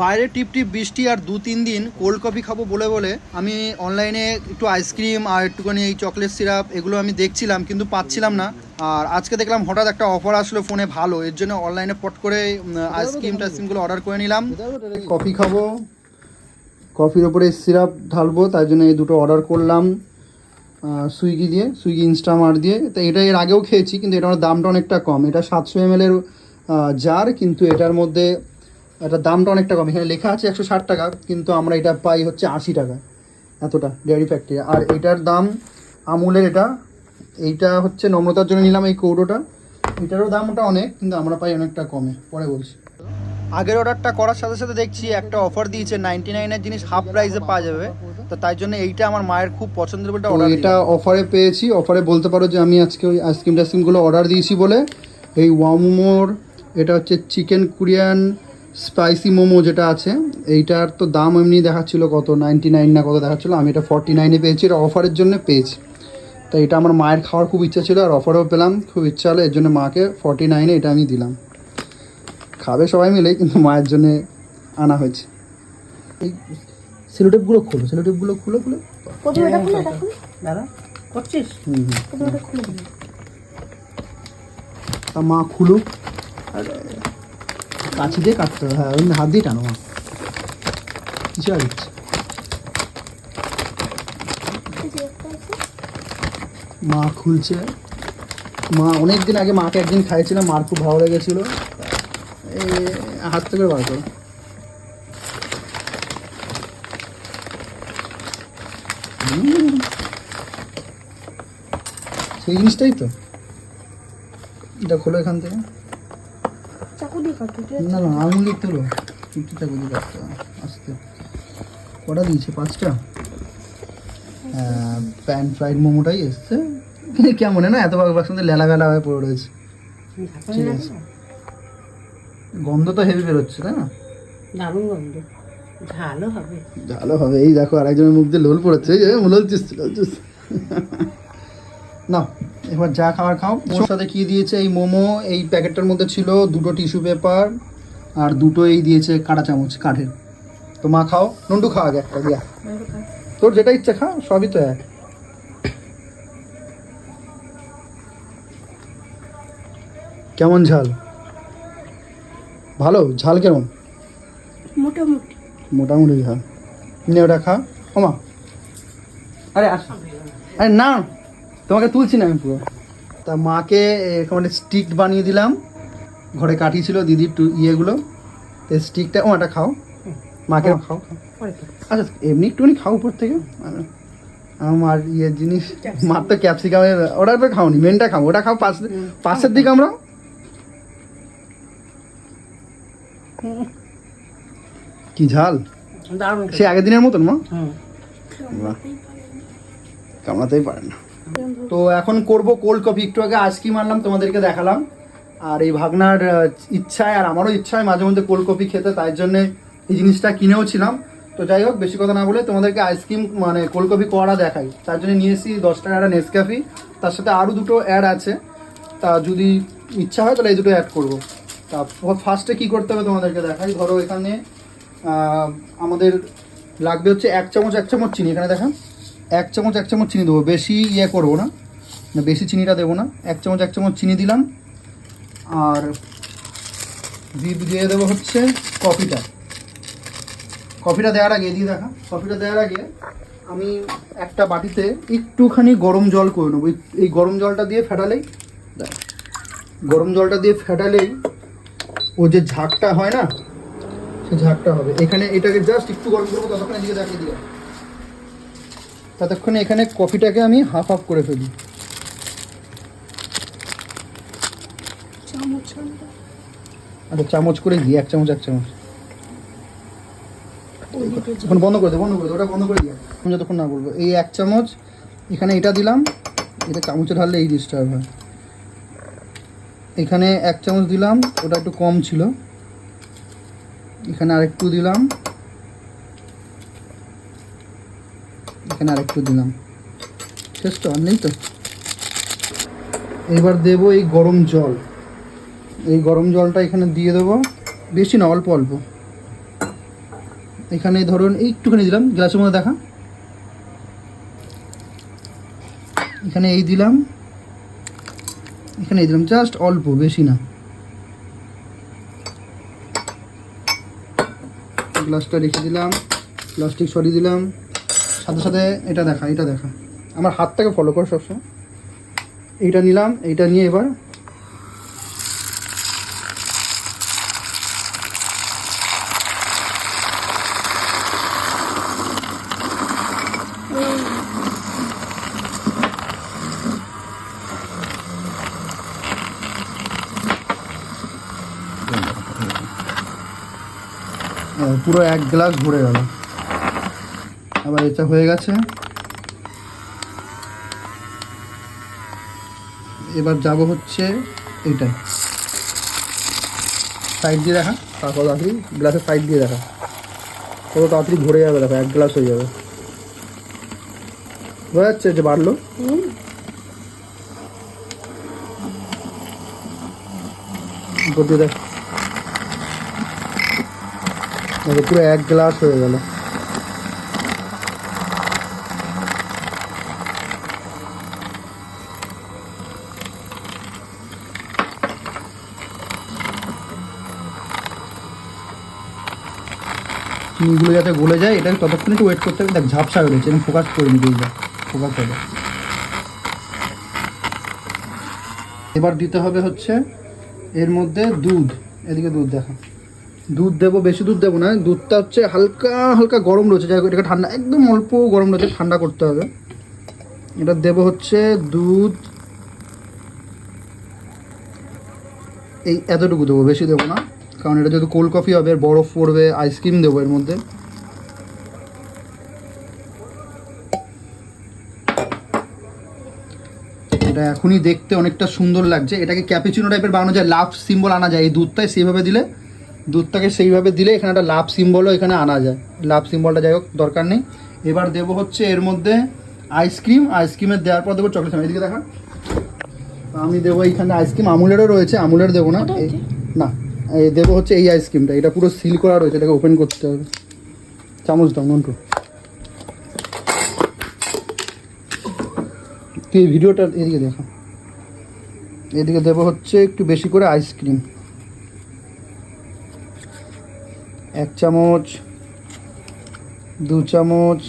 বাইরে টিপ টিপ বৃষ্টি আর দু তিন দিন কোল্ড কফি খাব বলে বলে আমি অনলাইনে একটু আইসক্রিম আর একটুখানি এই চকলেট সিরাপ এগুলো আমি দেখছিলাম, কিন্তু পাচ্ছিলাম না। আর আজকে দেখলাম হঠাৎ একটা অফার আসলো ফোনে ভালো, এর জন্য অনলাইনে পট করে আইসক্রিম টাইসক্রিমগুলো অর্ডার করে নিলাম। কফি খাব। কফির ওপরে সিরাপ ঢালবো তাই জন্য এই দুটো অর্ডার করলাম সুইগি দিয়ে সুইগি ইনস্টামার্ট দিয়ে। তো এটা এর আগেও খেয়েছি, কিন্তু এটার দামটা অনেকটা কম। এটা সাতশো এম এর জার কিন্তু এটার মধ্যে এটার দামটা অনেকটা কম। এখানে লেখা আছে একশো ষাট টাকা কিন্তু আমরা এটা পাই হচ্ছে আশি টাকা এতটা ডেয়ারি ফ্যাক্টরি আর এটার দাম আমুলের এটা এইটা হচ্ছে নম্রতার জন্য নিলাম এই কৌটোটা। এটারও দামটা অনেক কিন্তু আমরা পাই অনেকটা কমে পরে বলছি। আগের অর্ডারটা করার সাথে সাথে দেখছি একটা অফার দিয়েছে নাইনটি নাইনের জিনিস হাফ প্রাইসে পাওয়া যাবে। তো তাই জন্য এইটা আমার মায়ের খুব পছন্দের বলে অর্ডার এটা অফারে পেয়েছি অফারে বলতে পারো যে আমি আজকে ওই আইসক্রিম টাইসক্রিমগুলো অর্ডার দিয়েছি বলে। এই ওয়ামোর এটা হচ্ছে চিকেন কোরিয়ান স্পাইসি মোমো যেটা আছে এইটার তো দাম এমনি দেখাচ্ছিলো কত? নাইনটি নাইন না কত দেখাচ্ছিলো? আমি এটা ফর্টি নাইনে পেয়েছি এটা অফারের জন্য পেয়েছি। তো এটা আমার মায়ের খাওয়ার খুব ইচ্ছা ছিল আর অফারও পেলাম খুব ইচ্ছা হলো এর জন্য মাকে ফর্টি নাইনে এটা আমি দিলাম। খাবে সবাই মিলে কিন্তু মায়ের জন্য আনা হয়েছে। এই সেলোটেপগুলো খোলো সেলোটেপগুলো খুলো খুলো। দাদা করছিস? হুম হুম। দিন তা মা খুলুক। আর। কাছি দিয়ে কাটতে হবে। হ্যাঁ হাত দিয়ে টানো, মা। কিছু আর দিচ্ছে। মা খুলছে। মা অনেক দিন আগে মাকে একদিন খাইয়েছিলাম, মার খুব ভালো লেগেছিল। এই, হাত থেকে বার করো। সেই জিনিসটাই তো। এটা খোলো এখান থেকে। না না আঙুল তোলো। একটু চাকু দিয়ে কাটতে আস্তে। কটা দিয়েছে? পাঁচটা? প্যান ফ্রাইড মোমোটাই এসছে। কেমন না? এত বাক সঙ্গে লেলা বেলা হয়ে পড়ে রয়েছে। ঠিক আছে। গন্ধ তো হেভি বেরোচ্ছে তাই না? দারুণ গন্ধ। ঝালও হবে। ভালো হবে। এই দেখো আরেকজনের মুখ দিয়ে লোল পড়েছে। এই যে লোলছিস লোলছিস না এবার যা খাবার খাও। ওর সাথে কি দিয়েছে? এই মোমো এই প্যাকেটটার মধ্যে ছিল দুটো টিস্যু পেপার আর দুটো এই দিয়েছে কাঁটা চামচ কাঠের। তো মা খাও। নন্টু খাওয়া আগে একটা দিয়া। তোর যেটা ইচ্ছে খা সবই তো এক। কেমন ঝাল? ভালো? ঝাল কেমন? মোটামুটি। মোটামুটি ঝাল। নে ওটা খা। ওমা আরে আস। আরে না। তোমাকে তুলছি না আমি পুরো। তা মাকে এরকম স্টিক বানিয়ে দিলাম। ঘরে কাঠি ছিল দিদির টু- ইয়েগুলো। তো স্টিকটা ও এটা খাও। মাকে খাও। আচ্ছা এমনি একটুখানি খাও উপর থেকে। আমার ইয়ে জিনিস মার তো ক্যাপসিকামের ওটা তো খাওনি মেনটা খাও ওটা খাও পাশ পাশের দিকে আমরা। কি ঝাল। সে আগের দিনের মতন মা? কামড়াতেই পারে না। তো এখন করব কোল্ড কফি একটু আগে আইসক্রিম আনলাম, তোমাদেরকে দেখালাম। আর এই ভাগনার ইচ্ছায় আর আমারও ইচ্ছায় মাঝে মধ্যে কোল্ড কফি খেতে, তাই জন্য এই জিনিসটা কিনেও ছিলাম তো যাই হোক, বেশি কথা না বলে তোমাদেরকে আইসক্রিম মানে কোল্ড কফি করা দেখাই। তার জন্য নিয়ে এসেছি দশ টাকা একটা নেসক্যাফি তার সাথে আরও দুটো অ্যাড আছে। তা যদি ইচ্ছা হয় তাহলে এই দুটো অ্যাড করব। তা ফার্স্টে কি করতে হবে তোমাদেরকে দেখাই। ধরো এখানে আমাদের লাগবে হচ্ছে এক চামচ এক চামচ চিনি। এখানে দেখা এক চামচ এক চামচ চিনি দেবো। বেশি ইয়ে করব না। বেশি চিনিটা দেবো না। এক চামচ এক চামচ চিনি দিলাম। আর দিয়ে দিয়ে দেবো হচ্ছে কফিটা। কফিটা দেওয়ার আগে, দিয়ে দেখা। কফিটা দেওয়ার আগে আমি একটা বাটিতে একটুখানি গরম জল করে নেব। এই- গরম জলটা দিয়ে ফেটালেই গরম জলটা দিয়ে ফেটালেই ও যে ঝাঁকটা হয় না, সে ঝাঁকটা হবে। এখানে এটাকে জাস্ট একটু গরম করব, ততক্ষণ এদিকে দেখিয়ে দিলাম। ততক্ষণে এখানে কফিটাকে আমি হাফ হাফ করে ফেলি। চামচ আচ্ছা চামচ করে দিই এক চামচ এক চামচ। এখন বন্ধ করে দে বন্ধ করে দে ওটা বন্ধ করে দিই আমি যতক্ষণ না বলব। এই এক চামচ এখানে এটা দিলাম এটা চামচে ঢাললে এই ডিস্টার্ব হয় এখানে এক চামচ দিলাম ওটা একটু কম ছিল। এখানে আরেকটু দিলাম। এখানে আরেকটু দিলাম। শেষ তো, আর নেই তো। এবার দেবো এই গরম জল। এই গরম জলটা এখানে দিয়ে দেবো। বেশি না, অল্প অল্প। এখানে ধরুন, একটুখানি দিলাম। গ্লাসের মধ্যে দেখা। এখানে এই দিলাম। এখানে এই দিলাম। জাস্ট অল্প, বেশি না। গ্লাসটা রেখে দিলাম। প্লাস্টিক সরিয়ে দিলাম। সাথে সাথে এটা দেখা এটা দেখা। আমার হাতটাকে ফলো কর সবসময়। এইটা নিলাম, এইটা নিয়ে এবার পুরো এক গ্লাস ভরে গেল। আবার এটা হয়ে গেছে। এবার যাব হচ্ছে এইটাই সাইড দিয়ে দেখা, তারপর তাড়াতাড়ি গ্লাসের সাইড দিয়ে দেখা। কত তাড়াতাড়ি ভরে যাবে দেখো, এক গ্লাস হয়ে যাবে। বোঝা যাচ্ছে যে বাড়লো? দেখো। পুরো এক গ্লাস হয়ে গেল। চিনিগুলো যাতে গলে যায়, এটা ততক্ষণ একটু ওয়েট করতে হবে। দেখ, ঝাপসা হয়ে গেছে ফোকাস করে নিতে ফোকাস হবে। এবার দিতে হবে হচ্ছে, এর মধ্যে দুধ, এদিকে দুধ দেখা। দুধ দেবো, বেশি দুধ দেবো না, দুধটা হচ্ছে হালকা হালকা গরম রয়েছে, যাই এটাকে ঠান্ডা, একদম অল্প গরম রয়েছে, ঠান্ডা করতে হবে। এটা দেবো হচ্ছে দুধ, এই এতটুকু দেবো, বেশি দেবো না। কারণ এটা যেহেতু কোল্ড কফি হবে আর বরফ পড়বে আইসক্রিম দেবো এর মধ্যে। এটা এখনই দেখতে অনেকটা সুন্দর লাগছে। এটাকে ক্যাপিচিনো টাইপের বানানো যায় লাভ সিম্বল আনা যায়। এই দুধটাই সেইভাবে দিলে দুধটাকে সেইভাবে দিলে এখানে একটা লাভ সিম্বলও এখানে আনা যায়। লাভ সিম্বলটা যাই হোক দরকার নেই। এবার দেবো হচ্ছে এর মধ্যে আইসক্রিম আইসক্রিমের দেওয়ার পর দেবো চকলেট এদিকে দেখা। আমি দেবো এইখানে আইসক্রিম আমুলেরও রয়েছে আমুলের দেবো না? না। দেবো হচ্ছে এই আইসক্রিমটা এটা পুরো সিল করা রয়েছে, এটাকে ওপেন করতে হবে। চামচ দাও, নন্টু। তুই ভিডিওটা এদিকে দেখো। এদিকে দেবো হচ্ছে একটু বেশি করে আইসক্রিম এক চামচ, দু চামচ,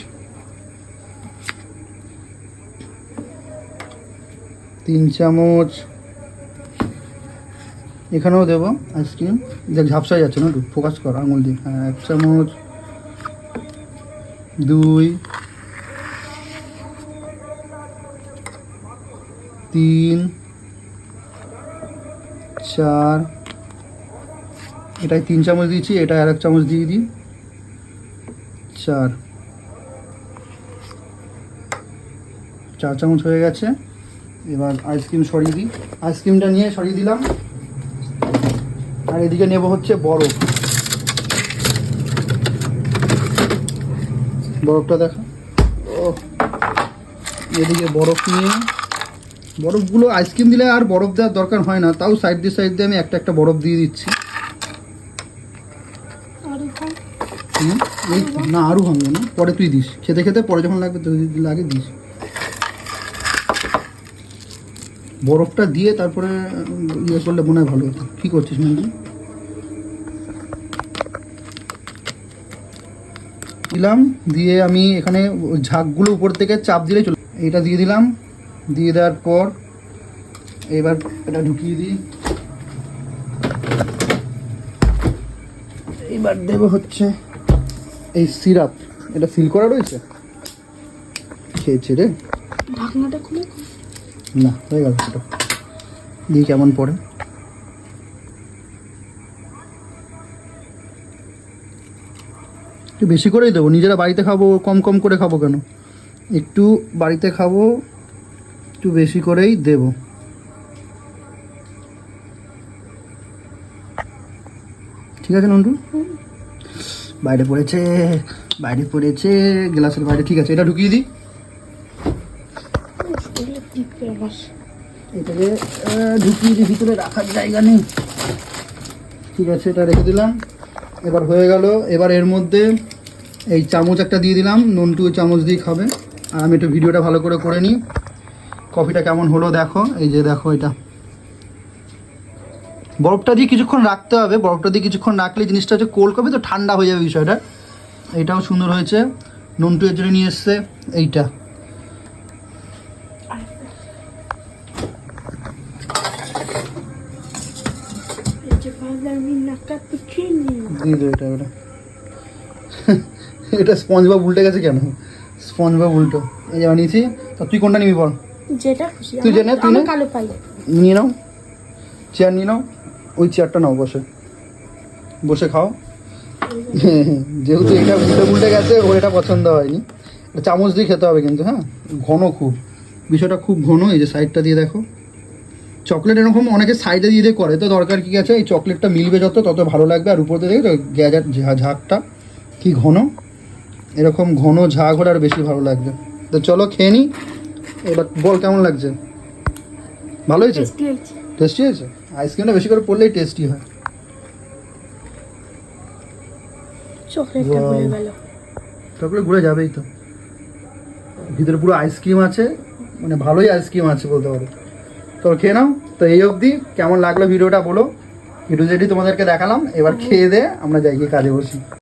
তিন চামচ এখানেও দেবো আইসক্রিম। দেখ, ঝাপসা যাচ্ছে না ফোকাস কর, আঙুল দিয়ে। হ্যাঁ এক চামচ, দুই, তিন, চার, এটাই তিন চামচ দিয়েছি, এটা আর এক চামচ দিয়ে দিই। চার। চার চামচ হয়ে গেছে। এবার আইসক্রিম সরিয়ে দিই। আইসক্রিমটা নিয়ে সরিয়ে দিলাম। আর এদিকে নেব হচ্ছে বরফ। বরফটা দেখা। ও এদিকে বরফ নিয়ে। বরফগুলো আইসক্রিম দিলে আর বরফ দেওয়ার দরকার হয় না তাও সাইড দিয়ে সাইড দিয়ে আমি একটা একটা বরফ দিয়ে দিচ্ছি। আর হুম, এই না আরও ভাঙবে না পরে তুই দিস। খেতে খেতে পরে যখন লাগবে লাগে দিস। বরফটা দিয়ে তারপরে ইয়ে করলে মনে হয় ভালো হতো। কী করছিস মঞ্জু দিলাম দিয়ে আমি এখানে ঝাঁকগুলো উপর থেকে চাপ দিলে চলে এইটা দিয়ে দিলাম দিয়ে দেওয়ার পর এবার এটা ঢুকিয়ে দিই। এবার দেবো হচ্ছে এই সিরাপ। এটা ফিল করা রয়েছে? খেয়েছে রে। ঢাকনাটা খুলে না হয়ে গেল সেটা। দিয়ে কেমন পড়ে? একটু বেশি করেই দেবো। নিজেরা বাড়িতে খাব, কম কম করে খাব কেন? একটু বাড়িতে খাব, একটু বেশি করেই দেবো। ঠিক আছে নন্টু? বাইরে পড়েছে বাইরে পড়েছে, গ্লাসের বাইরে, ঠিক আছে, এটা ঢুকিয়ে দিই। এটাকে ঢুকিয়ে দিই, ভিতরে রাখার জায়গা নেই। ঠিক আছে, এটা রেখে দিলাম। এবার হয়ে গেল, এবার এর মধ্যে এই চামচ একটা দিয়ে দিলাম নন্টু ওই চামচ দিয়ে খাবে। আর আমি একটু ভিডিওটা ভালো করে করে নিই। কফিটা কেমন হলো দেখো এই যে দেখো এটা। বরফটা দিয়ে কিছুক্ষণ রাখতে হবে বরফটা দিয়ে কিছুক্ষণ রাখলে জিনিসটা হচ্ছে কোল্ড কফি তো ঠান্ডা হয়ে যাবে বিষয়টা। এইটাও সুন্দর হয়েছে। নন্টু এর জন্য নিয়ে এসছে এইটা। এই যে বাজার দিয়ে এটা। এটা স্পঞ্জ বা উল্টে গেছে কেন? স্পঞ্জ বা উল্টো। এই যে বানিয়েছি তা তুই কোনটা নিবি বল? যেটা খুশি তুই জেনে, তুই কালো পাই নিয়ে নাও। চেয়ার নিয়ে নাও। ওই চেয়ারটা নাও বসে। বসে খাও। যেহেতু এটা উল্টে উল্টে গেছে ওর এটা পছন্দ হয়নি। এটা চামচ দিয়ে খেতে হবে কিন্তু হ্যাঁ? ঘন খুব। বিষয়টা খুব ঘন এই যে সাইডটা দিয়ে দেখো। চকলেট এরকম অনেকে সাইডে দিয়ে দিয়ে করে তো দরকার কি আছে? এই চকলেটটা মিলবে যত তত ভালো লাগবে। আর উপর দিয়ে দেখো গ্যাজার ঝাঁকটা কি ঘন। এরকম ঘন ঝাঁক হলে আর বেশি ভালো লাগবে। তো চলো খেয়ে নিই এবার বল কেমন লাগছে? ভালো হয়েছে? টেস্টি হয়েছে। আইসক্রিমটা বেশি করে পড়লেই টেস্টি হয়। তারপরে ঘুরে যাবেই তো। ভিতরে পুরো আইসক্রিম আছে। মানে ভালোই আইসক্রিম আছে বলতে পারো। তো খেয়ে নাও। তো এই অবধি কেমন লাগল ভিডিওটা বলো। ভিডিও যেটি তোমাদেরকে দেখালাম। এবার খেয়ে দে। আমরা যাই গিয়ে কাজে বসি।